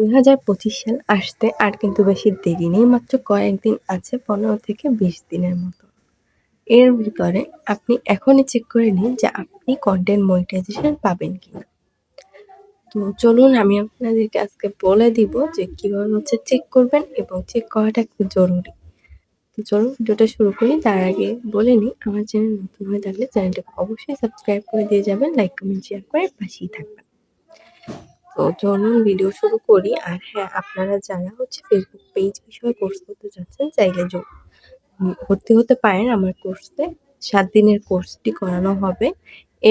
দুই হাজার পঁচিশ সাল আসতে আর কিন্তু বেশি দেরি নেই, মাত্র কয়েকদিন আছে পনেরো থেকে বিশ দিনের মতো। এর ভিতরে আপনি এখনই চেক করে নিন যে আপনি কন্টেন্ট মনিটাইজেশন পাবেন কিনা। তো চলুন, আমি আপনাদেরকে আজকে বলে দিব যে কীভাবে হচ্ছে চেক করবেন এবং চেক করাটা একটু জরুরি। তো চলুন, ভিডিওটা শুরু করি। তার আগে বলে নিই, আমার চ্যানেল নতুন হয়ে থাকলে চ্যানেলটাকে অবশ্যই সাবস্ক্রাইব করে দিয়ে যাবেন লাইক কমেন্ট শেয়ার করে পাশেই থাকবেন। তো চলুন ভিডিও শুরু করি। আর হ্যাঁ আপনারা যারা হচ্ছে ফেসবুক পেজ বিষয়ে কোর্স করতে চাচ্ছেন, চাইলে যোগ ভর্তি হতে পারেন আমার কোর্সে সাত দিনের কোর্সটি করানো হবে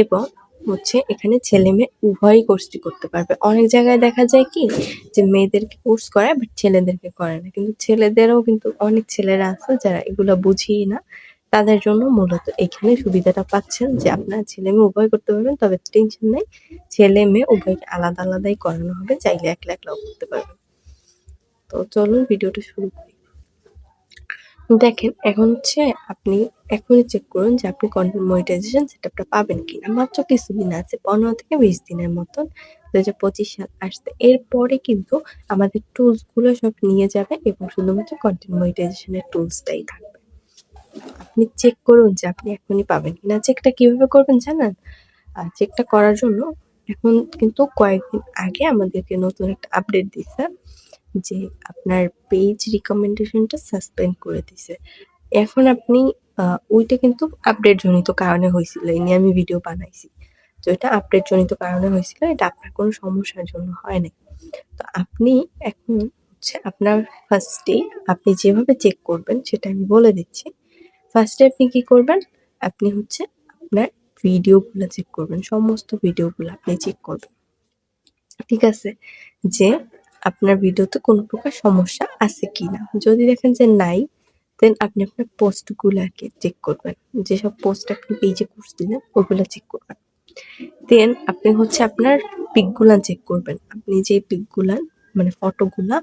এবং হচ্ছে এখানে ছেলে মেয়ে উভয়ই কোর্সটি করতে পারবে। অনেক জায়গায় দেখা যায় কি যে মেয়েদেরকে কোর্স করায় বাট ছেলেদেরকে করে না। কিন্তু ছেলেদেরও কিন্তু অনেক ছেলেরা আছে যারা এগুলো বুঝিয়ে না। তাদের জন্য মূলত এখানে সুবিধাটা পাচ্ছেন যে আপনারা ছেলে মেয়ে উভয় করতে পারবেন, তবে টেনশন নেই। ছেলে মেয়ে উভয়কে আলাদা আলাদাই করানো হবে, চাইলে একলা একলাও করতে পারবেন। তো চলুন ভিডিওটা শুরু করি। দেখেন, এখন হচ্ছে আপনি এখনই চেক করুন যে আপনি কন্টেন্ট মনিটাইজেশন সেটআপটা পাবেন কিনা। মাত্র কিছুদিন আছে, পনেরো থেকে বিশ দিনের মতন। দু হাজার পঁচিশ সাল আসতে এরপরে কিন্তু আমাদের টুলসগুলো সব নিয়ে যাবে এবং শুধুমাত্র কন্টেন্ট মনিটাইজেশনের টুলসটাই থাকবে। আপনি চেক করুন যে আপনি এখনই পাবেন কিনা। চেকটা কীভাবে করবেন জানেন? আর চেকটা করার জন্য এখন কিন্তু কয়েকদিন আগে আমাদেরকে নতুন একটা আপডেট দিচ্ছে যে আপনার পেজ রিকমেন্ডেশনটা সাসপেন্ড করে দিছে। এখন আপনি ওইটা কিন্তু আপডেট জনিত কারণে হয়েছিল, এই নিয়ে আমি ভিডিও বানাইছি। তো এটা আপডেট জনিত কারণে হয়েছিল, এটা আপনার কোনো সমস্যার জন্য হয় নাই। তো আপনি এখন হচ্ছে আপনার ফার্স্টে আপনি যেভাবে চেক করবেন, সেটা আমি বলে দিচ্ছি। ফার্স্টে আপনি কি করবেন? আপনি হচ্ছে আপনার ভিডিওগুলো চেক করবেন, সমস্ত ভিডিওগুলো আপনি চেক করবেন। ঠিক আছে? যে আপনার ভিডিওতে কোনো প্রকার সমস্যা আছে কি না যদি দেখেন যে নাই দেন আপনি আপনার পোস্টগুলোকে চেক করবেন। যেসব পোস্ট আপনি পেজে দিলেন, ওগুলো চেক করবেন। দেন আপনি হচ্ছে আপনার পিকগুলা চেক করবেন। আপনি যে পিকগুলা মানে ফটোগুলা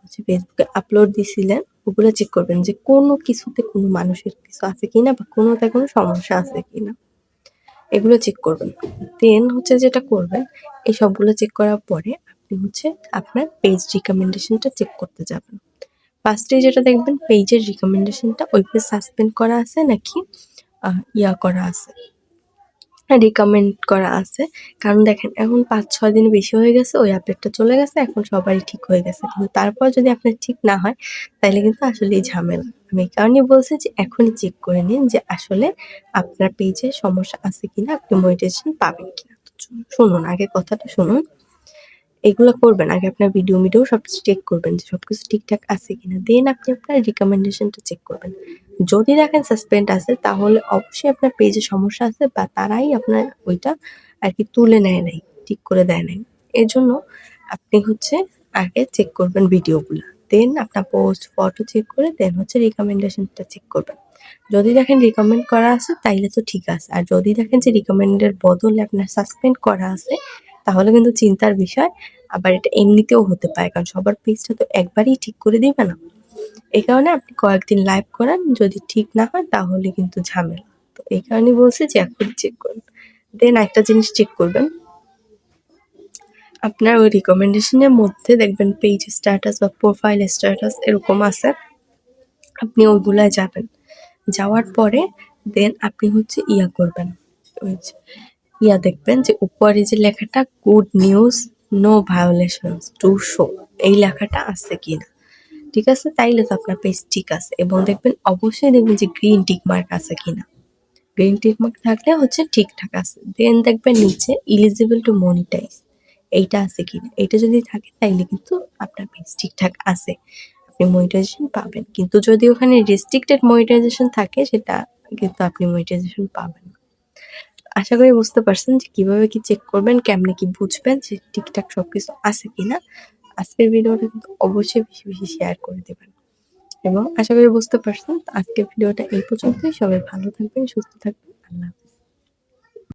হচ্ছে ফেসবুকে আপলোড দিছিলেন ওগুলো চেক করবেন যে কোনো কিছুতে কোনো মানুষের কিছু আছে কিনা বা কোনোতে কোনো সমস্যা আছে কিনা। এগুলো চেক করবেন। দেন হচ্ছে যেটা করবেন, এই সবগুলো চেক করার পরে আপনি হচ্ছে আপনার পেজ রিকমেন্ডেশনটা চেক করতে যাবেন। ফার্স্টে যেটা দেখবেন পেজের রিকমেন্ডেশনটা ওই পেজ সাসপেন্ড করা আছে নাকি ইয়া করা আছে। রিকমেন্ড করা আছে। কারণ দেখেন, এখন পাঁচ ছয় দিন বেশি হয়ে গেছে, ওই আপডেটটা চলে গেছে, এখন সবারই ঠিক হয়ে গেছে। কিন্তু তারপর যদি আপনার ঠিক না হয়, তাহলে কিন্তু আসলে এই ঝামেলা। আমি এই কারণে বলছি যে, এখনই চেক করে নিন যে আসলে আপনার পেজে সমস্যা আছে কিনা, আপনি মনিটাইজেশন পাবেন কিনা। শুনুন, আগে কথাটা শুনুন। এগুলো করবেন, আগে আপনার ভিডিও মিডিও সব চেক করবেন যে সবকিছু ঠিকঠাক আছে কিনা। দেন আপনি আপনার রিকমেন্ডেশনটা চেক করবেন। যদি দেখেন সাসপেন্ড আছে, তাহলে অবশ্যই আপনার পেজে সমস্যা আছে বা তারাই আপনার ওইটা আর কি তুলে নেয় নাই, ঠিক করে দেয় নাই। এর জন্য আপনি হচ্ছে আগে চেক করবেন ভিডিওগুলো দেন আপনার পোস্ট ফটো চেক করে দেন হচ্ছে রিকমেন্ডেশনটা চেক করবেন। যদি দেখেন রিকমেন্ড করা আছে, তাইলে তো ঠিক আছে। আর যদি দেখেন যে রিকমেন্ডের বদলে আপনার সাসপেন্ড করা আছে, তাহলে কিন্তু চিন্তার বিষয়। আবার এটা এমনিতেও হতে পারে, কারণ সবার পেজটা তো একবারই ঠিক করে দিবে না। এই কারণে আপনি কয়েকদিন লাইভ করান, যদি ঠিক না হয় তাহলে কিন্তু ঝামেলা। তো এই কারণে বলছি যে এখন চেক করুন। দেন একটা জিনিস চেক করবেন। আপনার ওই রিকমেন্ডেশনের মধ্যে দেখবেন পেজ স্ট্যাটাস বা প্রোফাইল স্ট্যাটাস এরকম আছে। আপনি ওইগুলায় যাবেন। যাওয়ার পরে দেন আপনি হচ্ছে ইয়া করবেন। ওই ইয়া দেখবেন যে উপরে যে লেখাটা good news no violations to show এই লেখাটা আছে কিনা? ঠিক আছে? তাইলে তো আপনার পেজ ঠিক আছে এবং দেখবেন অবশ্যই দেখবেন যে গ্রিন টিক মার্ক আছে কিনা। গ্রিন টিক মার্ক থাকলে হচ্ছে ঠিকঠাক আছে। দেন দেখবেন নিচে ইলিজিবল টু মনিটাইজ এইটা আছে কিনা। এটা যদি থাকে তাইলে কিন্তু আপনার পেজ ঠিকঠাক আছে। আপনি মনিটাইজেশন পাবেন। কিন্তু যদি ওখানে রেস্ট্রিক্টেড মনিটাইজেশন থাকে সেটা কিন্তু আপনি মনিটাইজেশন পাবেন আশা করি বুঝতে পারছেন যে কীভাবে কি চেক করবেন, কেমনে কি বুঝবেন যে ঠিকঠাক সব কিছু আছে কিনা। আজকের ভিডিওটা কিন্তু অবশ্যই বেশি বেশি শেয়ার করে দেবেন। এবং আশা করি বুঝতে পারছেন, আজকের ভিডিওটা এই পর্যন্তই। সবাই ভালো থাকবেন, সুস্থ থাকবেন। আল্লাহ